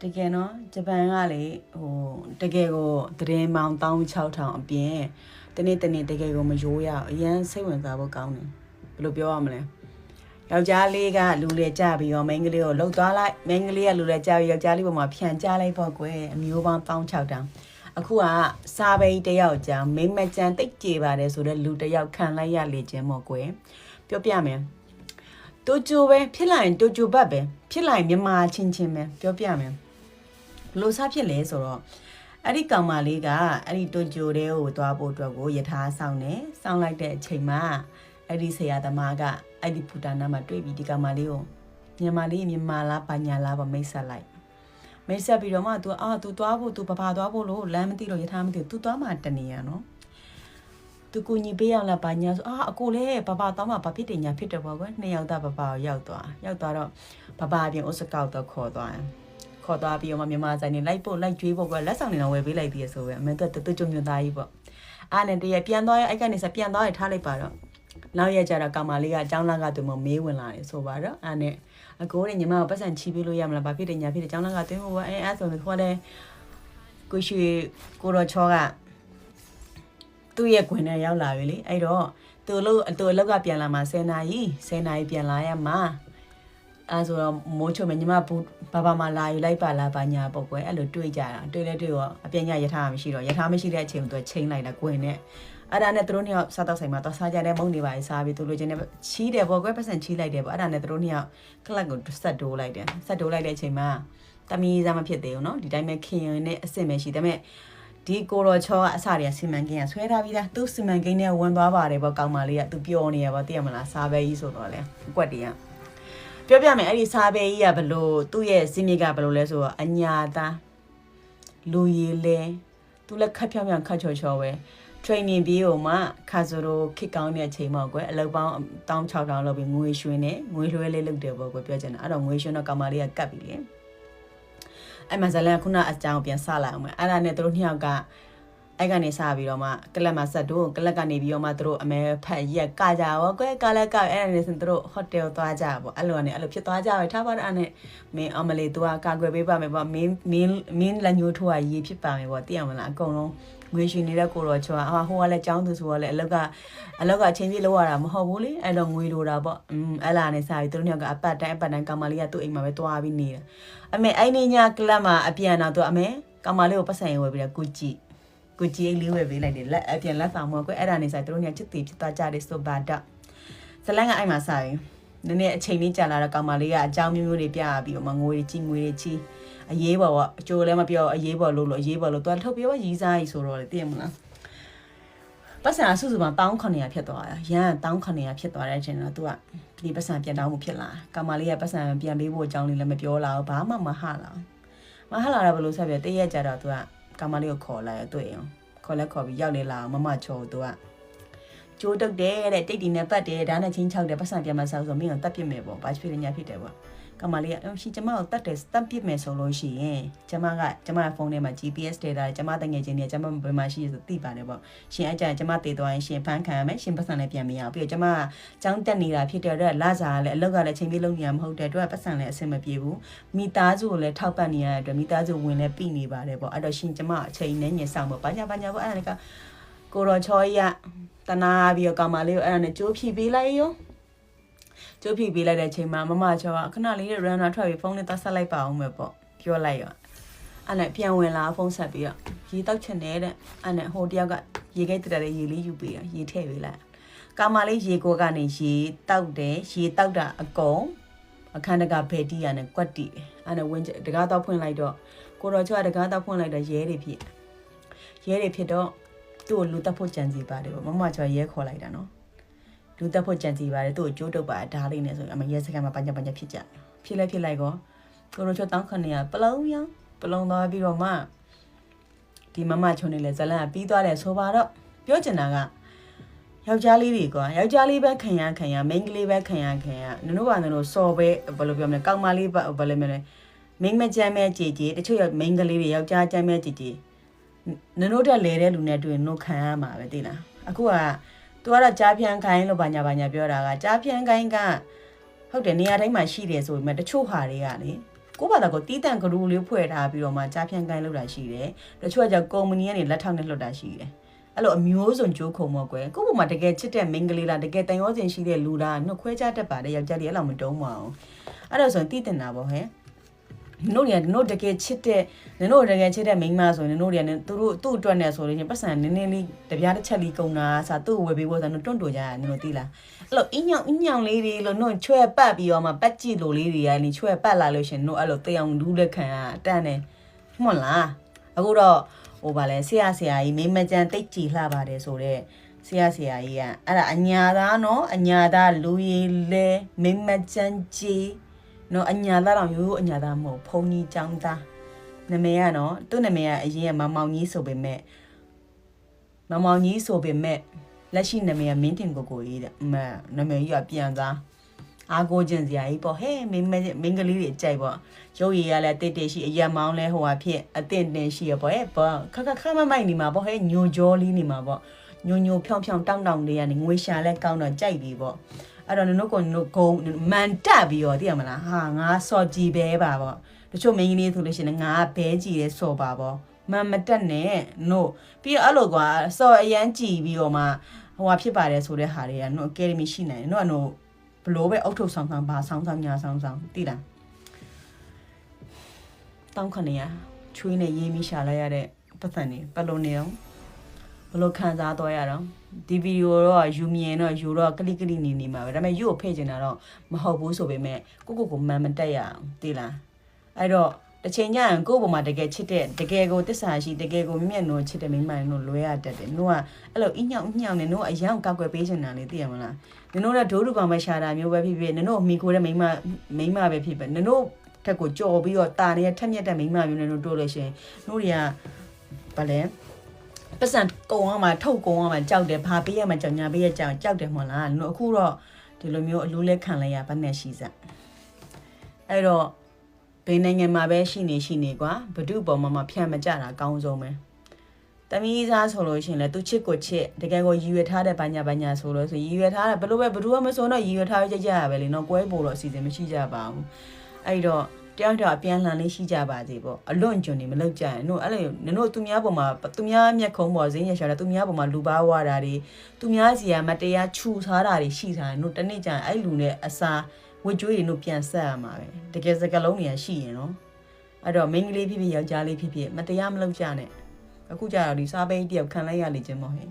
တကယ်နော်ဂျပန်ကလေဟိုတကယ်ကိုသတင်းမောင်16000အပြင်တနေ့တနေ့တကယ်ကိုမရိုးရအောင်အရန်စိတ်ဝင်စားဖို့ကောင်းတယ်ဘယ်လိုပြောရမလဲယောက်ျားလေးကလူလေကြပြီးတော့မိန်းကလေးကိုလှုပ်သွားလိုက်မိန်းကလေးကလူလေကြပြီးယောက်ျားလေးပေါ်မှာဖြန်ကြလိုက်ပေါ့ကွယ်အမျိုးပေါင်း16000အခုကစားပိတ်တယောက်ကြောင့်မိန်းမကျန်တိတ်ကြေပါတယ်ဆိုတော့လူတယောက်ခံလိုက်ရလေခြင်းပေါ့ကွယ်ပြောပြမယ် တိုဂျိုပဲဖြစ်လာရင်တိုဂျိုဘတ်ပဲဖြစ်လာရင်မြန်မာချင်းချင်းပဲပြောပြမယ်ဘလို့စားဖြစ်လဲဆိုတော့အဲ့ဒီကောင်မလေးကအဲ့ဒီတိုဂျိုတဲကိုသွားဖို့အတွက်ကိုယထာဆောင်တယ်စောင်းလိုက်တဲ့အချိန်မှာအဲ့ဒီဆရာသမားကအဲ့ဒီဖူတာနာမှာတွေ့ပြီးဒီကောင်မလေးကိုမြန်မာလေးမြန်မာလားပါညာလားပါမိတ်ဆက်လိုက်မိတ်ဆက်ပြီးတော့မှ तू အာ तू သွားဖို့ तू ပပသွားဖို့လို့လမ်းမသိလို့ယထာမသိဘူး तू သွားမှတနေရနော် သူကူညီပေးအောင်လားဘာညာဆိုအာအကိုလည်းဘဘတော့မှဘာဖြစ်တယ်ညာဖြစ်တယ်ပေါ့ကွယ်နှစ်ယောက်သားဘဘကိုရောက်သွားရောက်သွားတော့ဘဘအပြင်အိုစကောက်တော့ခေါ်သွားတယ်ခေါ်သွားပြီးတော့မှမြန်မာဆိုင်နေလိုက်ပို့လိုက်ကျွေးဖို့ကွယ်လက်ဆောင်နေတော့ဝယ်ပေးလိုက်သေးရဆိုပဲအမေကတူတူကြုံညွန်သားကြီးပေါ့အားနဲ့တရပြန်သွားရအဲ့ကနေစပြန်သွားရထားလိုက်ပါတော့နောက်ရက်ကျတော့ကောင်မလေးကအကြောင်းလန့်ကသူမမေးဝင်လာတယ်ဆိုပါတော့အားနဲ့အကိုနဲ့ညီမကိုပတ်စံချီပေးလို့ရမလားဘာဖြစ်တယ်ညာဖြစ်တယ်ကြောင်းလန့်ကတွင်းဖို့ပဲအဲအဲ့ဆိုတော့ခေါ်တယ်ကိုရှိကိုရောချောက သူ့ရဲ့ခွင်ထဲရောက်လာပြီလေအဲ့တော့သူလို့သူအလောက်ကပြန်လာမှာ10နာရီ10နာရီပြန်လာရမှာအဲဆိုတော့မိုးချုံမညီမဘူးဘာဘာမှလာယူလိုက်ပါလားဘာညာပေါ့ကွယ်အဲ့လိုတွေးကြတာတွေးလဲတွေးရောအပြင်းညရထားမရှိတော့ရထားမရှိတဲ့အချိန်ကိုသူချိန်လိုက်တာကွင်နဲ့အဲ့ဒါနဲ့သူတို့နှစ်ယောက်စားတော့ဆိုင်မှာတော့စားကြတဲ့မုံနေပါစားပြီးသူလိုချင်တဲ့ချီးတယ်ပေါ့ကွယ်ပတ်စံချီးလိုက်တယ်ပေါ့အဲ့ဒါနဲ့သူတို့နှစ်ယောက်ကလပ်ကိုဆက်တိုးလိုက်တယ်ဆက်တိုးလိုက်တဲ့အချိန်မှာတမီးစားမဖြစ်သေးဘူးเนาะဒီတိုင်းပဲခင်ရင်နဲ့အစ်စ်ပဲရှိဒါပေမဲ့ ဒီကိုရောချောကအစတွေကစီမံကိန်းကဆွဲထားပြီးသားသူစီမံကိန်းနဲ့ဝင်သွားပါတယ်ပေါ့ကောင်မလေးကသူပြောနေရပေါ့သိရမလားစားပဲကြီးဆိုတော့လေအကွက်တည်းကပြောပြမယ်အဲ့ဒီစားပဲကြီးကဘလို့သူ့ရဲ့စင်းမြစ်ကဘလို့လဲဆိုတော့အညာသားလူရည်လဲသူလည်းခက်ဖြောင်းဖြောင်းခက်ချော်ချော်ပဲ training ပြီးဟိုမှခါဆိုတော့ခစ်ကောင်းတဲ့အချိန်ပေါ့ကွယ်အလုပ်ပေါင်း16000လောက်ပြီးငွေရွှင်နဲ့ငွေလွှဲလေးလုပ်တယ်ပေါ့ကွယ်ပြောချင်တာအဲ့တော့ငွေရွှင်တော့ကောင်မလေးကကတ်ပြီလေ အဲ့မှာဇလန်ကခုနအကြောင်းပြန်စလာအောင်မယ်အဲ့ဒါနဲ့သူတို့နှစ်ယောက်ကအဲ့ကနေစပြီးတော့မှကလပ်မှာဆက်တို့ကလပ်ကနေပြီးတော့မှသူတို့အမဲဖက်ရက်ကကြရောကွဲကလက်ကအဲ့ဒါနဲ့ဆိုသူတို့ဟိုတယ်သွားကြပေါ့အဲ့လိုကနေအဲ့လိုဖြစ်သွားကြပဲထားပါတော့အဲ့နဲ့မင်းအမလေးသူကကာကွယ်ပေးပါမယ်ပေါ့မင်းမင်းမင်းလက်ညှိုးထိုးရရေးဖြစ်ပါမယ်ပေါ့သိရမလားအကုန်လုံး ငွေရှင်နေတဲ့ကိုရောချောဟာဟိုကလည်းចောင်းသူဆိုတော့လည်းအလောက်က အလောက်ကအချင်းပြလောက်ရတာမဟုတ်ဘူးလေအဲ့တော့ငွေလိုတာပေါ့อืมအဲ့လာနေစားပြီးသူတို့ညကအပတ်တိုင်းအပတ်တိုင်းကောင်မလေးကသူ့အိမ်မှာပဲတွားပြီးနေတာအမေအဲ့နေညကလပ်မှာအပြန်တော့သူအမေကောင်မလေးကိုပတ်စံရဝယ်ပြီးတော့ကုကြည့်ကုကြည့်လေးဝယ်ပေးလိုက်တယ်လက်အပြန်လက်ဆောင်မဟုတ်ကွအဲ့ဒါနေစားသူတို့ညချစ်တီဖြစ်သွားကြတယ်ဆိုပါတော့ဇလန်ကအဲ့မှာစားပြီး နည်းနည်းအချိန်လေးကြာလာတော့ကောင်မလေးကအကြောင်းမျိုးမျိုးတွေပြရပြီးတော့မငွေတွေကြီးငွေတွေကြီးအရေးပေါ်ပေါ့အကျိုးလည်းမပြောအရေးပေါ်လို့လို့အရေးပေါ်လို့သူကထုတ်ပြောရီးစားကြီးဆိုတော့လေသိရမလားပတ်စံအစုစုပေါင်း1900ဖြစ်သွားရန်1900ဖြစ်သွားတဲ့အချိန်တော့သူကဒီပတ်စံပြန်တောင်းမှုဖြစ်လာကောင်မလေးကပတ်စံပြန်ပေးဖို့အကြောင်းလေးလည်းမပြောလာဘူးဘာမှမဟလာမဟလာတော့ဘယ်လိုဆက်ပြတည့်ရကြတော့သူကကောင်မလေးကိုခေါ်လာရတွေ့အောင်ခေါ်လက်ခေါ်ပြီးရောက်လေလာမမချောသူက ကျိုးတုတ်တယ်တဲ့တိတ်တီနဲ့ပတ်တယ်ဒါနဲ့ချင်းချောက်တယ်ပတ်စံပြန်မဆောက်ဆိုမင်းကတတ်ပြစ်မယ်ပေါ့ဘာဖြစ်လဲညာဖြစ်တယ်ပေါ့ကမာလေးကအရှင်ကျမကိုတတ်တယ်တတ်ပြစ်မယ်ဆိုလို့ရှိရင်ကျမကကျမရဲ့ဖုန်းထဲမှာ GPS data ကျမတငယ်ချင်းတွေကျမဘယ်မှာရှိရဆိုသိပါတယ်ပေါ့ရှင်အကြံကျမတည်သွားရင်ရှင်ဖန်ခံရမယ်ရှင်ပတ်စံလည်းပြန်မရအောင်ပြီးတော့ကျမကចောင်းတက်နေတာဖြစ်တဲ့အတွက်လာစားလည်းအလောက်ကလည်းချိန်ပြေးလုံးနေရမဟုတ်တဲ့အတွက်ပတ်စံလည်းအဆင်မပြေဘူးမိသားစုကိုလည်းထောက်ပံ့နေရတဲ့အတွက်မိသားစုဝင်လည်းပြည်နေပါတယ်ပေါ့အဲ့တော့ရှင်ကျမအချိန်နဲ့ညင်ဆောင်ပေါ့ဘာညာဘာညာပေါ့အဲ့ဒါလည်းက ကိုရောချောရတနာပြီးတော့ကောင်မလေးကိုအဲ့ဒါနဲ့ကြိုးဖြီပေးလိုက်ရောကျုပ်ဖြီပေးလိုက်တဲ့အချိန်မှာမမချောကခဏလေး runner ထွက်ပြီးဖုန်းလေးသက်ဆက်လိုက်ပါအောင်မယ်ပေါ့ပြောလိုက်ရောအဲ့နဲ့ပြန်ဝင်လာဖုန်းဆက်ပြီးတော့ရေတောက်ချင်တယ်တဲ့အဲ့နဲ့ဟိုတယောက်ကရေခဲတက်တဲ့ရေလေးယူပေးတာရေထည့်ပေးလိုက်ကာမလေးရေကိုကနေရေတောက်တယ်ရေတောက်တာအကုန်အခန်းတကဘယ်တီးရနဲ့ကွက်တီပဲအဲ့နဲ့ဝင်းတကားတော့ဖွင့်လိုက်တော့ကိုတော်ချောကတကားတော့ဖွင့်လိုက်တော့ရဲတွေဖြစ်ရဲတွေဖြစ်တော့ သူ့ကိုလူတက်ဖို့ကြံစီပါတယ်ပေါ့မမချောရဲခေါ်လိုက်တာနော်လူတက်ဖို့ကြံစီပါတယ်သူ့ကိုကြိုးတုပ်ပါဓာတ်လေးနဲ့ဆိုရင်အမရဲစကန်မှာပညာပညာဖြစ်ကြဖြစ်လဲဖြစ်လိုက်ကောကိုရိုချောတောင်းခနေရပလုံးရောင်ပလုံးသွားပြီးတော့မှဒီမမချုံနေလဲဇလန်ကပြီးသွားတယ်ဆိုပါတော့ပြောချင်တာကယောက်ျားလေးတွေကွာယောက်ျားလေးပဲခံရခံရမိန်းကလေးပဲခံရခံရနင်တို့ကနင်တို့စော်ပဲဘယ်လိုပြောမလဲကောင်းမလေးဘယ်လိုမလဲမိန်းမကြမ်းမဲကြည်ကြည်တချို့မိန်းကလေးတွေယောက်ျားကြမ်းမဲကြည်ကြည် နင်တို့တက်လဲတဲ့လူနဲ့တွေ့ရင်တို့ခံရမှာပဲသိလားအခုက तू ကတော့ကြားဖြန်းခိုင်းလို့ဘာညာဘာညာပြောတာကကြားဖြန်းခိုင်းကဟဟုတ်တယ်နေရာတိုင်းမှာရှိတယ်ဆိုပေမဲ့တချို့ဟာတွေကလေကိုယ့်ဘာသာကိုတီးတန့်ဂရုလေးဖွဲ့ထားပြီးတော့မှကြားဖြန့်ကိုင်းလုပ်တာရှိတယ်တချို့ကကြောင့်ကုမ္ပဏီကနေလက်ထောက်နဲ့လွှတ်တာရှိတယ်အဲ့လိုအမျိုးစုံကြိုးခုံမော့ကွယ်ကိုယ့်ဘုံမှာတကယ်ချစ်တဲ့မိန်းကလေးလားတကယ်တန်ရောစင်ရှိတဲ့လူလားနှုတ်ခွဲကြတတ်ပါတယ်ယောက်ျားလေးအဲ့လိုမတုံးပါဘူးအဲ့ဒါဆိုရင်တီးတင်တာပေါ့ဟဲ့ နင်တို့တွေကနင်တို့တကယ်ချစ်တဲ့နင်တို့တကယ်ချစ်တဲ့မိန်းမဆိုရင်နင်တို့တွေကနင်သူတို့သူ့အတွက်နဲ့ဆိုလို့ချင်းပတ်စံနည်းနည်းလေးတပြားတစ်ချက်လေးကုန်တာစာသူ့ကိုဝယ်ပေးဖို့ဆိုတော့တွန့်တူကြရနင်တို့သိလားအဲ့လိုအင်းညောင်အင်းညောင်လေးတွေလို့နှုတ်ချွဲပတ်ပြီးတော့မှပတ်ကြည့်လို့လေးတွေကလေချွဲပတ်လာလို့ရှင်နှုတ်အဲ့လိုတေအောင်ဒူးလက်ခံရအတန်းနဲ့မှွန်လားအခုတော့ဟိုဗာလဲဆရာဆရာကြီးမင်းမကြမ်းတိတ်ကြည်လှပါတယ်ဆိုတော့ဆရာဆရာကြီးကအဲ့ဒါအညာသားနော်အညာသားလူရည်လဲမင်းမကြမ်းကြီး နော်အညာသားတော့ရိုးရိုးအညာသားမဟုတ်ဖုန်ကြီးចောင်းသားနာမည်ကနော်သူ့နာမည်ကအရင်ကမမောင်ကြီးဆိုပေမဲ့မမောင်ကြီးဆိုပေမဲ့လက်ရှိနာမည်ကမင်းတင်ကိုကိုကြီးတဲ့အမနာမည်ကြီးကပြန်သားအားကိုခြင်းစရာကြီးပေါ့ဟဲ့မင်းမမင်းကလေးတွေကြိုက်ပေါ့ရုပ်ရည်ရလဲတိတ်တိတ်ရှိအရက်မောင်းလဲဟိုဟာဖြစ်အသင့်တင်ရှိရပေါ့ဟဲ့ပေါ့ခခခမမိုက်နေမှာပေါ့ဟဲ့ညိုကြောလေးနေမှာပေါ့ညိုညိုဖြောင်ဖြောင်တောင်းတောင်းလေးကနေငွေရှာလဲကောင်းတော့ကြိုက်ပြီပေါ့ အဲ့တော့နင်တို့ကနင်တို့ဂုံမန်တက်ပြီးတော့သိရမလားဟာငါစော်ကြည်ပဲပါပေါ့တချို့မင်းကြီးလေးဆိုလို့ရှိရင်ငါဘဲကြည်လဲစော်ပါပေါ့မန်မတက်နဲ့နို့ပြီးတော့အဲ့လိုကွာစော်အရန်ကြည်ပြီးတော့မှဟိုဟာဖြစ်ပါတယ်ဆိုတဲ့ဟာတွေကနို့အကယ်ဒမီရှိနေတယ်နို့ကနို့ဘလို့ပဲအုတ်ထုတ်ဆောင်ဆောင်ဘာဆောင်ဆောင်ညာဆောင်ဆောင်သိလားတောင်းခဏရချွေးနဲ့ရေးမိရှာလိုက်ရတဲ့ပတ်စံနေဘယ်လိုနေအောင်ဘယ်လိုခံစားတော့ရတော့ ဒီဗီဒီယိုတော့ယူမြင်တော့ယူတော့ကလိကလိနေနေမှာပဲဒါပေမဲ့ယူကိုဖိတ်ချင်တာတော့မဟုတ်ဘူးဆိုပေမဲ့ကိုကိုကိုမန်မတက်ရအောင်သိလားအဲ့တော့တစ်ချိန်ကျရင်ကိုယ့်ဘုံမှာတကယ်ချစ်တဲ့တကယ်ကိုတစ္ဆာရှိတကယ်ကိုမြင့်မြတ်နိုးချစ်တဲ့မိန်းမတွေတို့လွဲရတတ်တယ်။နို့ကအဲ့လိုအညောင်အညောင်နဲ့နို့အယောင်ကောက်ွယ်ပေးချင်တာလေသိရမလား။နင်တို့ကဒိုးတူကောင်ပဲရှာတာမျိုးပဲဖြစ်ဖြစ်နင်တို့မိကိုတဲ့မိန်းမမိန်းမပဲဖြစ်ပဲနင်တို့ထက်ကိုကြော်ပြီးတော့တာနေတဲ့ထက်မြက်တဲ့မိန်းမမျိုးနဲ့တို့တို့လို့ရှိရင်တို့တွေကဘာလဲ ပတ်စံကုံအောင်မှာထုတ်ကုံအောင်မှာကြောက်တယ်ဘာပေးရမှာကြောင်ညာပေးရကြောင်ကြောက်တယ်မဟုတ်လားနင်တို့အခုတော့ဒီလိုမျိုးအလူးလဲခံလိုက်ရဘာနဲ့ရှိစအဲ့တော့ဘယ်နိုင်ငံမှာပဲရှိနေရှိနေကွာဘဒုပေါ်မှာမဖြန့်မကြတာအကောင်းဆုံးပဲတမီးစားဆိုလို့ရှိရင်လေသူချစ်ကိုချစ်တကယ်ကိုရည်ရွယ်ထားတဲ့ဘာညာဘာညာဆိုလို့ဆိုရည်ရွယ်ထားတယ်ဘလို့ပဲဘဒုကမဆိုတော့ရည်ရွယ်ထားကြကြရပဲလေနော်ကွဲပို့တော့အစီအစဉ်မရှိကြပါဘူးအဲ့တော့ တယောက်တော့အပြန်လှန်လေးရှိကြပါစေပေါ့အလွန်ကျွံနေမလောက်ကြရင်တို့အဲ့လိုနင်တို့သူများပေါ်မှာသူများမျက်ခုံးပေါ်ဈေးရရှာတာသူများပေါ်မှာလူပါဝါတာတွေသူများစီကမတရားခြူထားတာတွေရှိတာတို့တနေ့ကျရင်အဲ့လူနဲ့အစာဝကြွေးတွေတို့ပြန်ဆက်ရမှာပဲတကယ်စကလုံးတွေကရှိရင်နော်အဲ့တော့မိန်းကလေးဖြစ်ဖြစ်ယောက်ျားလေးဖြစ်ဖြစ်မတရားမလုပ်ကြနဲ့အခုကြတော့ဒီစားပိန်တယောက်ခံလိုက်ရလေခြင်းမဟုတ်ဟဲ့